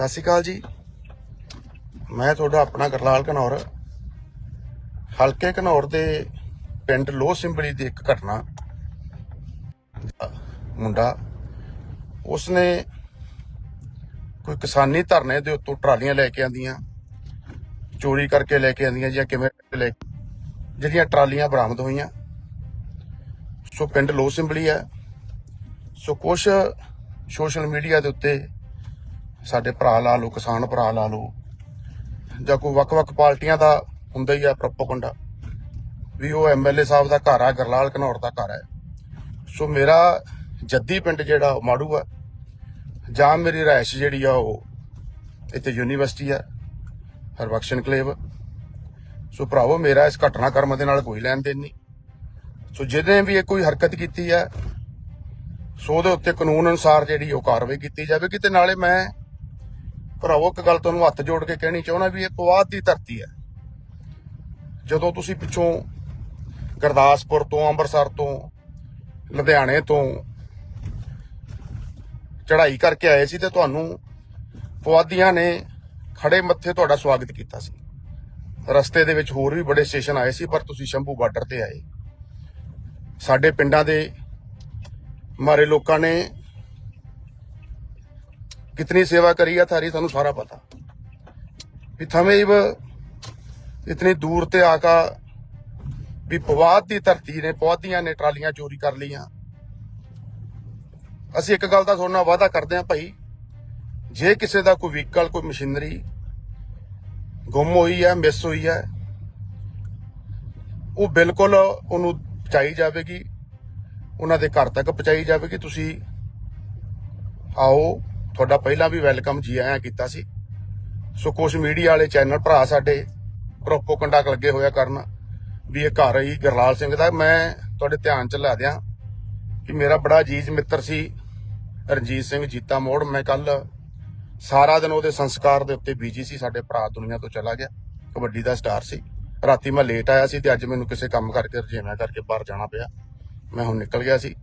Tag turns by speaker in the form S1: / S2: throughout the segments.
S1: ਸਤਿ ਸ਼੍ਰੀ ਅਕਾਲ ਜੀ। ਮੈਂ ਤੁਹਾਡਾ ਆਪਣਾ ਗਰਲਾਲ ਘਨੌਰ। ਹਲਕੇ ਘਨੌਰ ਦੇ ਪਿੰਡ ਲੋਹ ਸਿੰਬਲੀ ਦੀ ਇੱਕ ਘਟਨਾ। ਮੁੰਡਾ, ਉਸਨੇ ਕੋਈ ਕਿਸਾਨੀ ਧਰਨੇ ਦੇ ਉੱਤੋਂ ਟਰਾਲੀਆਂ ਲੈ ਕੇ ਆਂਦੀਆਂ, ਚੋਰੀ ਕਰਕੇ ਲੈ ਕੇ ਆਂਦੀਆਂ ਜਾਂ ਕਿਵੇਂ ਲੈ ਜਿਹੜੀਆਂ ਟਰਾਲੀਆਂ ਬਰਾਮਦ ਹੋਈਆਂ। ਸੋ ਪਿੰਡ ਲੋਹ ਸਿੰਬਲੀ ਹੈ। ਸੋ ਕੁਛ ਸੋਸ਼ਲ ਮੀਡੀਆ ਦੇ ਉੱਤੇ ਸਾਡੇ ਭਰਾ ਲਾ ਲਓ, ਕਿਸਾਨ ਭਰਾ ਲਾ ਲਓ, ਜਾਂ ਕੋਈ ਵੱਖ-ਵੱਖ ਪਾਰਟੀਆਂ ਦਾ ਹੁੰਦਾ ਹੀ ਆ ਪ੍ਰੋਪਗੈਂਡਾ, ਵੀ ਉਹ ਐਮਐਲਏ ਸਾਹਿਬ ਦਾ ਘਰ ਆ, ਗਰਲਾਲ ਘਨੌਰ ਦਾ ਘਰ ਹੈ ਸੋ ਮੇਰਾ ਜੱਦੀ ਪਿੰਡ ਜਿਹੜਾ ਉਹ ਮਾੜੂ ਆ, ਜਾਂ ਮੇਰੀ ਰਾਇਸ਼ ਜਿਹੜੀ ਆ ਉਹ ਇੱਥੇ ਯੂਨੀਵਰਸਿਟੀ ਆ ਹਰਬਖਸ਼ ਕਲੇਵ। ਸੋ ਭਰਾਵੋ, ਮੇਰਾ ਇਸ ਘਟਨਾਕ੍ਰਮ ਦੇ ਨਾਲ ਕੋਈ ਲੈਣ ਦੇਣ ਨਹੀਂ। ਸੋ ਜਿਹਨੇ ਵੀ ਇਹ ਕੋਈ ਹਰਕਤ ਕੀਤੀ ਹੈ ਸੋ ਉਹਦੇ ਉੱਤੇ ਕਾਨੂੰਨ ਅਨੁਸਾਰ ਜਿਹੜੀ ਉਹ ਕਾਰਵਾਈ ਕੀਤੀ ਜਾਵੇਗੀ ਤੇ ਨਾਲੇ ਮੈਂ ਭਰਾਵੋ, ਇੱਕ ਗੱਲ ਤੁਹਾਨੂੰ ਹੱਥ ਜੋੜ ਕੇ ਕਹਿਣੀ ਚਾਹੁੰਦਾ ਵੀ ਇਹ ਪਵਾਦ ਦੀ ਧਰਤੀ ਹੈ। ਜਦੋਂ ਤੁਸੀਂ ਪਿੱਛੋਂ ਗੁਰਦਾਸਪੁਰ ਤੋਂ, ਅੰਮ੍ਰਿਤਸਰ ਤੋਂ, ਲੁਧਿਆਣੇ ਤੋਂ ਚੜ੍ਹਾਈ ਕਰਕੇ ਆਏ ਸੀ ਤੇ ਤੁਹਾਨੂੰ ਪਵਾਦੀਆਂ ਨੇ ਖੜੇ ਮੱਥੇ ਤੁਹਾਡਾ ਸਵਾਗਤ ਕੀਤਾ ਸੀ। ਰਸਤੇ ਦੇ ਵਿੱਚ ਹੋਰ ਵੀ ਬੜੇ ਸਟੇਸ਼ਨ ਆਏ ਸੀ, ਪਰ ਤੁਸੀਂ ਸ਼ੰਭੂ ਬਾਰਡਰ ਤੇ ਆਏ। ਸਾਡੇ ਪਿੰਡਾਂ ਦੇ ਮਾਰੇ ਲੋਕਾਂ ਨੇ कितनी सेवा करी है थारी थानू सारा पता भी थमें इव इतनी दूर ते आका ਵੀ ਪਵਾਦ ਦੀ ਧਰਤੀ ਨੇ ਪੌਦੀਆਂ ਨੇ ਟਰਾਲੀਆਂ ਚੋਰੀ ਕਰ ਲਈਆਂ ਅਸੀਂ ਇੱਕ ਗੱਲ ਦਾ ਤੁਹਾਡੇ ਨਾਲ ਵਾਅਦਾ ਕਰਦੇ ਹਾਂ ਭਾਈ ਜੇ ਕਿਸੇ ਦਾ ਕੋਈ ਵਹੀਕਲ ਕੋਈ ਮਸ਼ੀਨਰੀ ਗੁੰਮ ਹੋਈ ਹੈ ਮਿਸ ਹੋਈ ਹੈ ਉਹ ਬਿਲਕੁਲ ਉਹਨੂੰ ਪਹੁੰਚਾਈ ਜਾਵੇਗੀ ਉਹਨਾਂ ਦੇ ਘਰ ਤੱਕ ਪਹੁੰਚਾਈ ਜਾਵੇਗੀ ਤੁਸੀਂ ਆਓ ਤੁਹਾਡਾ ਪਹਿਲਾਂ ਵੀ ਵੈਲਕਮ ਜੀ ਆਇਆਂ ਕੀਤਾ ਸੀ। ਸੋ ਕੁਝ ਮੀਡੀਆ ਵਾਲੇ ਚੈਨਲ ਭਰਾ ਸਾਡੇ ਪ੍ਰੋਪੋਗੰਡਾ ਲੱਗੇ ਹੋਇਆ ਕਰਨ, ਵੀ ਇਹ ਘਰ ਹੀ ਗਰਲਾਲ ਸਿੰਘ ਦਾ। ਮੈਂ ਤੁਹਾਡੇ ਧਿਆਨ ਚ ਲਾ ਦਿਆਂ ਕਿ ਮੇਰਾ ਬੜਾ ਅਜੀਜ਼ ਮਿੱਤਰ ਸੀ, ਰਣਜੀਤ ਸਿੰਘ ਜੀਤਾ ਮੋੜ। ਮੈਂ ਕੱਲ ਸਾਰਾ ਦਿਨ ਉਹਦੇ ਸੰਸਕਾਰ ਦੇ ਉੱਤੇ ਬੀਜੀ ਸੀ, ਸਾਡੇ ਭਰਾ ਦੁਨੀਆ ਤੋਂ ਚਲਾ ਗਿਆ। ਕਬੱਡੀ ਦਾ ਸਟਾਰ ਸੀ। ਰਾਤੀ ਮੈਂ ਲੇਟ ਆਇਆ ਸੀ ਤੇ ਅੱਜ ਮੈਨੂੰ ਕਿਸੇ ਕੰਮ ਕਰਕੇ ਰਜੇਵੇਂ ਕਰਕੇ ਬਾਹਰ ਜਾਣਾ ਪਿਆ। ਮੈਂ ਹੁਣ ਨਿਕਲ ਗਿਆ ਸੀ।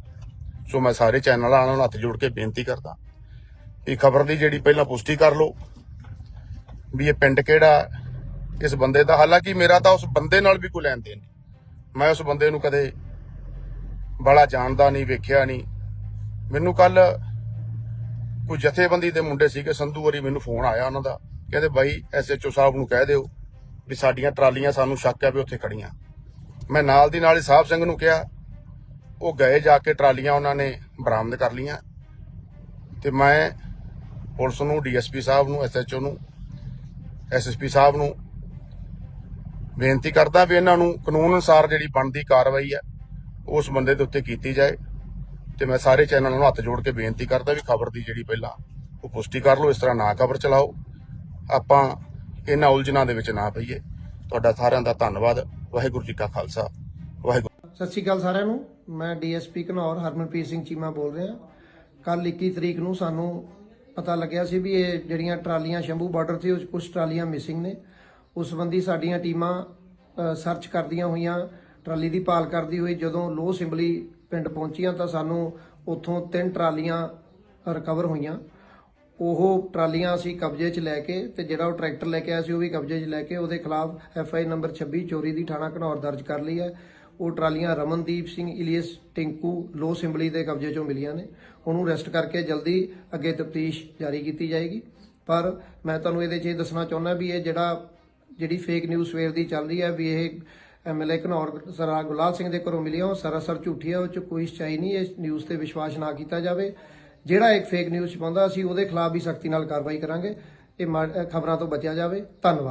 S1: ਸੋ ਮੈਂ ਸਾਰੇ ਚੈਨਲ ਵਾਲਿਆਂ ਨੂੰ ਹੱਥ ਜੋੜ ਕੇ ਬੇਨਤੀ ਕਰਦਾ ਇਹ ਖਬਰ ਦੀ ਜਿਹੜੀ ਪਹਿਲਾਂ ਪੁਸ਼ਟੀ ਕਰ ਲਓ ਵੀ ਇਹ ਪਿੰਡ ਕਿਹੜਾ ਇਸ ਬੰਦੇ ਦਾ। ਹਾਲਾਂਕਿ ਮੇਰਾ ਤਾਂ ਉਸ ਬੰਦੇ ਨਾਲ ਵੀ ਕੋਈ ਲੈਣ ਦੇਣ ਨਹੀਂ। ਮੈਂ ਉਸ ਬੰਦੇ ਨੂੰ ਕਦੇ ਬੜਾ ਜਾਣਦਾ ਨਹੀਂ, ਵੇਖਿਆ ਨਹੀਂ। ਮੈਨੂੰ ਕੱਲ ਕੋਈ ਜਥੇਬੰਦੀ ਦੇ ਮੁੰਡੇ ਸੀਗੇ, ਸੰਧੂ ਵਾਰੀ ਮੈਨੂੰ ਫੋਨ ਆਇਆ ਉਹਨਾਂ ਦਾ। ਕਹਿੰਦੇ ਬਾਈ ਐਸਐਚਓ ਸਾਹਿਬ ਨੂੰ ਕਹਿ ਦਿਓ ਵੀ ਸਾਡੀਆਂ ਟਰਾਲੀਆਂ ਸਾਨੂੰ ਸ਼ੱਕ ਹੈ ਵੀ ਉੱਥੇ ਖੜੀਆਂ ਮੈਂ ਨਾਲ ਦੀ ਨਾਲ ਹੀ ਸਾਹਿਬ ਸਿੰਘ ਨੂੰ ਕਿਹਾ, ਉਹ ਗਏ ਜਾ ਕੇ ਟਰਾਲੀਆਂ ਉਹਨਾਂ ਨੇ ਬਰਾਮਦ ਕਰ ਲੀਆਂ ਤੇ ਮੈਂ ਪੁਲਿਸ ਨੂੰ, ਡੀਐਸਪੀ ਸਾਹਿਬ ਨੂੰ, ਐਸਐਚਓ ਨੂੰ, ਐਸਐਸਪੀ ਸਾਹਿਬ ਨੂੰ ਬੇਨਤੀ ਕਰਦਾ ਵੀ ਇਹਨਾਂ ਨੂੰ ਕਾਨੂੰਨ ਅਨੁਸਾਰ ਜਿਹੜੀ ਬਣਦੀ ਕਾਰਵਾਈ ਹੈ ਉਸ ਬੰਦੇ ਦੇ ਉੱਤੇ ਕੀਤੀ ਜਾਏ। ਤੇ ਮੈਂ ਸਾਰੇ ਚੈਨਲਾਂ ਨੂੰ ਹੱਥ ਜੋੜ ਕੇ ਬੇਨਤੀ ਕਰਦਾ ਵੀ ਖਬਰ ਦੀ ਜਿਹੜੀ ਪਹਿਲਾਂ ਉਹ ਪੁਸ਼ਟੀ ਕਰ ਲਓ, ਇਸ ਤਰ੍ਹਾਂ ਨਾ ਖਬਰ ਚਲਾਓ। ਆਪਾਂ ਇਹਨਾਂ ਉਲਝਣਾਂ ਦੇ ਵਿੱਚ ਨਾ ਪਈਏ। ਤੁਹਾਡਾ ਸਾਰਿਆਂ ਦਾ ਧੰਨਵਾਦ। ਵਾਹਿਗੁਰੂ ਜੀ ਕਾ ਖਾਲਸਾ। ਵਾਹਿਗੁਰੂ
S2: ਸਤਿ ਸ਼੍ਰੀ ਅਕਾਲ ਸਾਰਿਆਂ ਨੂੰ। ਮੈਂ ਡੀਐਸਪੀ ਘਨੌਰ ਹਰਮਨਪ੍ਰੀਤ ਸਿੰਘ ਚੀਮਾ ਬੋਲ ਰਿਹਾ। ਕੱਲ 21 ਤਰੀਕ ਨੂੰ ਸਾਨੂੰ ਪਤਾ ਲੱਗਿਆ ਸੀ ਵੀ ਇਹ ਜਿਹੜੀਆਂ ਟਰਾਲੀਆਂ ਸ਼ੰਭੂ ਬਾਰਡਰ ਤੇ ਕੁਝ ਟਰਾਲੀਆਂ ਮਿਸਿੰਗ ਨੇ। ਉਸ ਸੰਬੰਧੀ ਸਾਡੀਆਂ ਟੀਮਾਂ ਸਰਚ ਕਰਦੀਆਂ ਹੋਈਆਂ, ਟਰਾਲੀ ਦੀ ਭਾਲ ਕਰਦੀ ਹੋਈ। ਜਦੋਂ ਲੋਹ ਸਿੰਬਲੀ ਪਿੰਡ ਪਹੁੰਚੀਆਂ ਤਾਂ ਸਾਨੂੰ ਉੱਥੋਂ ਤਿੰਨ ਟਰਾਲੀਆਂ ਰਿਕਵਰ ਹੋਈਆਂ। ਉਹ ਟਰਾਲੀਆਂ ਅਸੀਂ ਕਬਜ਼ੇ 'ਚ ਲੈ ਕੇ ਤੇ ਜਿਹੜਾ ਉਹ ਟਰੈਕਟਰ ਲੈ ਕੇ ਆਇਆ ਸੀ, ਉਹ ਵੀ ਕਬਜ਼ੇ 'ਚ ਲੈ ਕੇ ਉਹਦੇ ਖਿਲਾਫ ਐਫ ਆਈ ਨੰਬਰ 26 ਚੋਰੀ ਦੀ ਥਾਣਾ ਘਨੌਰ ਦਰਜ ਕਰ ਲਈ ਹੈ। ਉਹ ਟਰਾਲੀਆਂ ਰਮਨਦੀਪ ਸਿੰਘ, ਇਲੀਅਸ ਟਿੰਕੂ, ਲੋ ਸਿੰਬਲੀ ਦੇ ਕਬਜ਼ੇ 'ਚੋਂ ਮਿਲੀਆਂ ਨੇ। ਉਹਨੂੰ ਅਰੈਸਟ ਕਰਕੇ ਜਲਦੀ ਅੱਗੇ ਤਫਤੀਸ਼ ਜਾਰੀ ਕੀਤੀ ਜਾਏਗੀ। ਪਰ ਮੈਂ ਤੁਹਾਨੂੰ ਇਹਦੇ 'ਚ ਇਹ ਦੱਸਣਾ ਚਾਹੁੰਦਾ ਵੀ ਇਹ ਜਿਹੜਾ, ਜਿਹੜੀ ਫੇਕ ਨਿਊਜ਼ ਸਵੇਰ ਦੀ ਚੱਲ ਰਹੀ ਹੈ ਵੀ ਇਹ ਐਮਐਲਏ ਘਨੌਰ ਸਰਾ ਗੁਲਾਬ ਸਿੰਘ ਦੇ ਘਰੋਂ ਮਿਲੀਆਂ, ਉਹ ਸਰਾਸਰ ਝੂਠੀ ਹੈ ਉਹ 'ਚ ਕੋਈ ਸੱਚਾਈ ਨਹੀਂ, ਇਸ ਨਿਊਜ਼ ਤੇ ਵਿਸ਼ਵਾਸ ਨਾ ਕੀਤਾ ਜਾਵੇ। ਜਿਹੜਾ ਇੱਕ ਫੇਕ ਨਿਊਜ਼ ਛਪਾਉਂਦਾ ਅਸੀਂ ਉਹਦੇ ਖਿਲਾਫ ਵੀ ਸਖਤੀ ਨਾਲ ਕਾਰਵਾਈ ਕਰਾਂਗੇ। ਇਹ ਖਬਰਾਂ ਤੋਂ ਬਚਿਆ ਜਾਵੇ। ਧੰਨਵਾਦ।